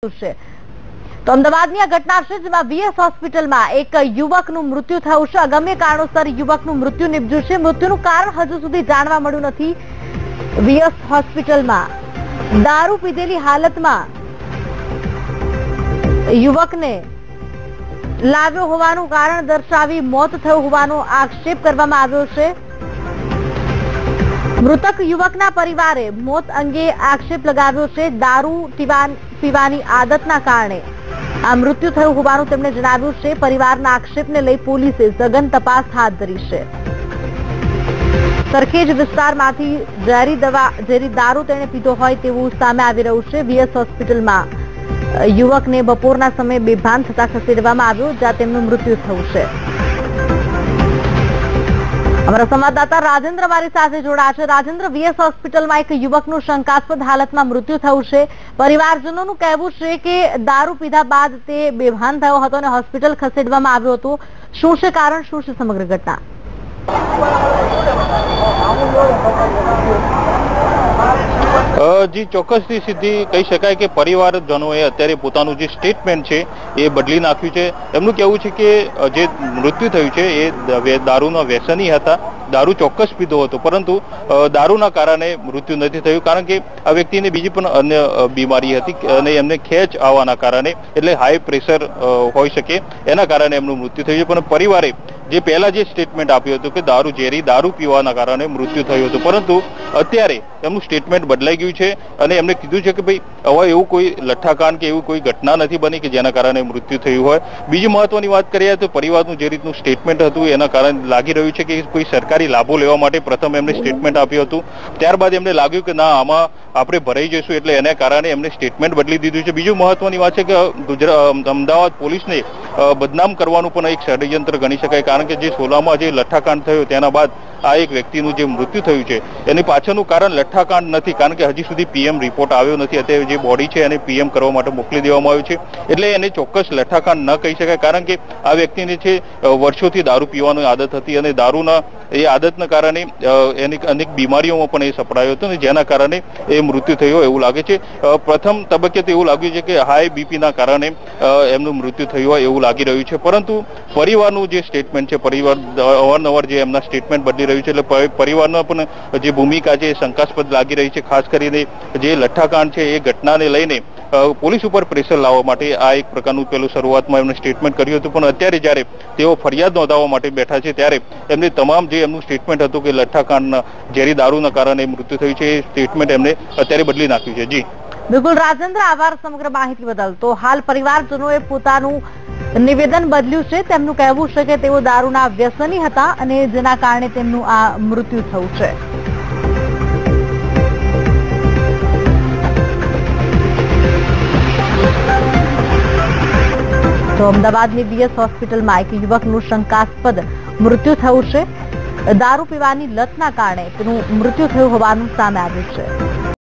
તો અમદાવાદની આ ઘટના છે જેમાં વીએસ હોસ્પિટલમાં એક યુવકનું મૃત્યુ થયું છે. અગમ્ય કારણોસર યુવકનું મૃત્યુ નિપજ્યું છે. મૃત્યુનું કારણ હજુ સુધી જાણવા મળ્યું નથી. વીએસ હોસ્પિટલમાં દારૂ પીધેલી હાલતમાં યુવકને લાવ્યો હોવાનું કારણ દર્શાવી મોત થયું હોવાનો આક્ષેપ કરવામાં આવ્યો છે. મૃતક યુવકના પરિવારે મોત અંગે આક્ષેપ લગાવ્યો છે. દારૂ પીવાની આદતના કારણે આ મૃત્યુ થયું હોવાનું તેમણે જણાવ્યું છે. પરિવારના આક્ષેપને લઈ પોલીસે સઘન તપાસ હાથ ધરી છે. સરખેજ વિસ્તારમાંથી ઝેરી દવા, ઝેરી દારૂ તેણે પીધો હોય તેવું સામે આવી રહ્યું છે. વીએસ હોસ્પિટલમાં યુવકને બપોરના સમયે બેભાન થતા ખસેડવામાં આવ્યો, જ્યાં તેમનું મૃત્યુ થયું છે. અમારા સંવાદદાતા રાજેન્દ્ર મારી સાથે જોડાયા છે. રાજેન્દ્ર વીએસ હોસ્પિટલમાં એક યુવકનું શંકાસ્પદ હાલતમાં મૃત્યુ થયું છે. પરિવારજનોનું કહેવું છે કે દારૂ પીધા બાદ તે બેભાન થયો હતો અને હોસ્પિટલ ખસેડવામાં આવ્યો હતો. શું છે કારણ? શું છે સમગ્ર ઘટના? જી, ચોક્કસથી સીધી કહી શકાય કે પરિવારજનોએ અત્યારે પોતાનું જે સ્ટેટમેન્ટ છે એ બદલી નાખ્યું છે. એમનું કહેવું છે કે જે મૃત્યુ થયું છે એ દારૂના વ્યસની હતા. દારૂ ચોક્કસ પીધો હતો, પરંતુ દારૂના કારણે મૃત્યુ નથી થયું, કારણ કે આ વ્યક્તિને બીજી પણ અન્ય બીમારી હતી અને એમને ખેંચ આવવાના કારણે, એટલે હાઈ પ્રેશર હોઈ શકે, એના કારણે એમનું મૃત્યુ થયું પણ પરિવારે જે પહેલા જે સ્ટેટમેન્ટ આપ્યું હતું કે દારૂ ઝેરી, દારૂ પીવાના કારણે મૃત્યુ થયું હતું, પરંતુ અત્યારે એમનું સ્ટેટમેન્ટ બદલાઈ ગયું છે અને એમને કીધું છે કે ભાઈ, હવે એવું કોઈ લઠ્ઠાકાંડ કે એવું કોઈ ઘટના નથી બની કે જેના કારણે મૃત્યુ થયું હોય. બીજી મહત્વની વાત કરીએ તો પરિવારનું જે રીતનું સ્ટેટમેન્ટ હતું, એના કારણે લાગી રહ્યું છે કે કોઈ સરકારી લાભો લેવા માટે પ્રથમ એમને સ્ટેટમેન્ટ આપ્યું હતું. ત્યારબાદ એમને લાગ્યું કે ના આમાં આપણે ભરાઈ જઈશું એટલે એના કારણે એમને સ્ટેટમેન્ટ બદલી દીધું છે. બીજું મહત્વની વાત છે કે ગુજરાત અમદાવાદ પોલીસને બદનામ કરવાનું પણ એક ષડયંત્ર ગણી શકાય. કારણ કે જે સોલામાં જે લઠ્ઠાકાંડ થયો તેના બાદ આ એક વ્યક્તિનું જે મૃત્યુ થયું છે એની પાછળનું કારણ લઠ્ઠાકાંડ નથી. કારણ કે હજી સુધી પીએમ રિપોર્ટ આવ્યો નથી. અત્યારે જે બોડી છે એને પીએમ કરવા માટે મોકલી દેવામાં આવ્યું છે. એટલે એને ચોક્કસ લઠ્ઠાકાંડ ન કહી શકાય. કારણ કે આ વ્યક્તિને છે વર્ષોથી દારૂ પીવાની આદત હતી અને દારૂના એ આદતના કારણે એની અનેક બીમારીઓમાં પણ એ સપડાયો હતો ને જેના કારણે એ મૃત્યુ થયું એવું લાગે છે. પ્રથમ તબક્કે તો એવું લાગ્યું છે કે હાઈ બીપીના કારણે એમનું મૃત્યુ થયું હોય એવું લાગી રહ્યું છે. પરંતુ પરિવારનું જે સ્ટેટમેન્ટ છે, પરિવાર અવારનવાર જે એમના સ્ટેટમેન્ટ બદલી રહ્યું છે, એટલે પરિવારના પણ જે ભૂમિકા છે એ શંકાસ્પદ લાગી રહી છે. ખાસ કરીને જે લઠ્ઠાકાંડ છે એ ઘટનાને લઈને પોલીસ ઉપર પ્રેશર લાવવા માટે આ એક પ્રકારનું પેલું શરૂઆતમાં એમણે સ્ટેટમેન્ટ કર્યું હતું. પણ અત્યારે જ્યારે તેઓ ફરિયાદ નોંધાવવા માટે બેઠા છે, ત્યારે એમને તમામ જે એમનું સ્ટેટમેન્ટ હતું કે લઠ્ઠાકાંડના ઝેરી દારૂના કારણે મૃત્યુ થયું છે, એ સ્ટેટમેન્ટ એમને અત્યારે બદલી નાખ્યું છે. જી. બિલકુલ, રાજેન્દ્ર, આભાર સમગ્ર માહિતી બદલ. તો હાલ પરિવારજનોએ પોતાનું નિવેદન બદલ્યું છે. તેમનું કહેવું છે કે તેઓ દારૂના વ્યસની હતા અને જેના કારણે તેમનું આ મૃત્યુ થયું છે. તો અમદાવાદની બીએસ હોસ્પિટલમાં એક યુવકનું શંકાસ્પદ મૃત્યુ થયું છે. દારૂ પીવાની લતના કારણે તેનું મૃત્યુ થયું હોવાનું સામે આવ્યું છે.